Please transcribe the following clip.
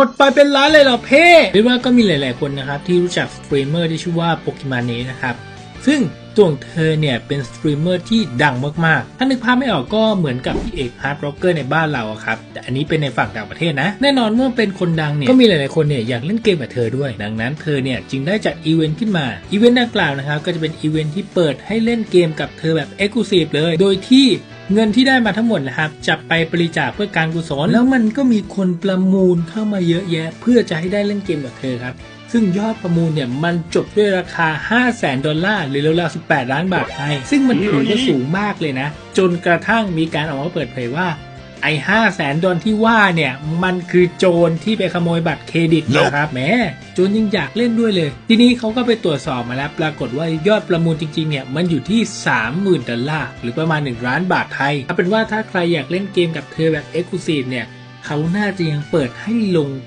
หมดไปเป็นล้านเลยเหรอเพ่เรียกว่าก็มีหลาย ๆ คนนะครับที่รู้จักสตรีมเมอร์ที่ชื่อว่าโปเกมอนเนนะครับ ซึ่งตัวของเธอเนี่ยเป็นสตรีมเมอร์ที่ดังมาก ๆ ถ้านึกภาพไม่ออกก็เหมือนกับพี่เอกฮาร์ดร็อกเกอร์ในบ้านเราครับ แต่อันนี้เป็นในฝั่งต่างประเทศนะ แน่นอนเมื่อเป็นคนดังเนี่ย ก็มีหลาย ๆ คนเนี่ยอยากเล่นเกมกับเธอด้วย ดังนั้นเธอเนี่ยจึงได้จัดอีเวนต์ขึ้นมา อีเวนต์ดังกล่าวนะครับก็จะเป็นอีเวนต์ที่เปิดให้เล่นเกมกับเธอแบบเอ็กซ์คลูซีฟเลย โดยที่ เงินที่ได้มาทั้งหมดนะครับจะไปบริจาคเพื่อการกุศล แล้วมันก็มีคนประมูลเข้ามาเยอะแยะ เพื่อจะให้ได้เล่นเกมกับเธอครับซึ่งยอดประมูลเนี่ยมันจบด้วยราคา 5 0 0แสนดอลลาร์หรือราวๆ18 ล้านบาทไทยซึ่งมันถือว่าสูงมากเลยนะ จนกระทั่งมีการออกมาเปิดเผยว่า ไอ้ห้าแสนดอลที่ว่าเนี่ย มันคือโจรที่ไปขโมยบัตรเครดิตนะครับแหมโจรยังอยากเล่นด้วยเลย ทีนี้เขาก็ไปตรวจสอบมาแล้ว ปรากฏว่ายอดประมูลจริงๆเนี่ยมันอยู่ที่ 30,000ดอลลาร์หรือประมาณ 1 ล้านบาทไทยเอาเป็นว่าถ้าใครอยากเล่นเกมกับเธอแบบ e x c l u s i v e เนี่ยเขาน่าจะยังเปิดให้ลงประ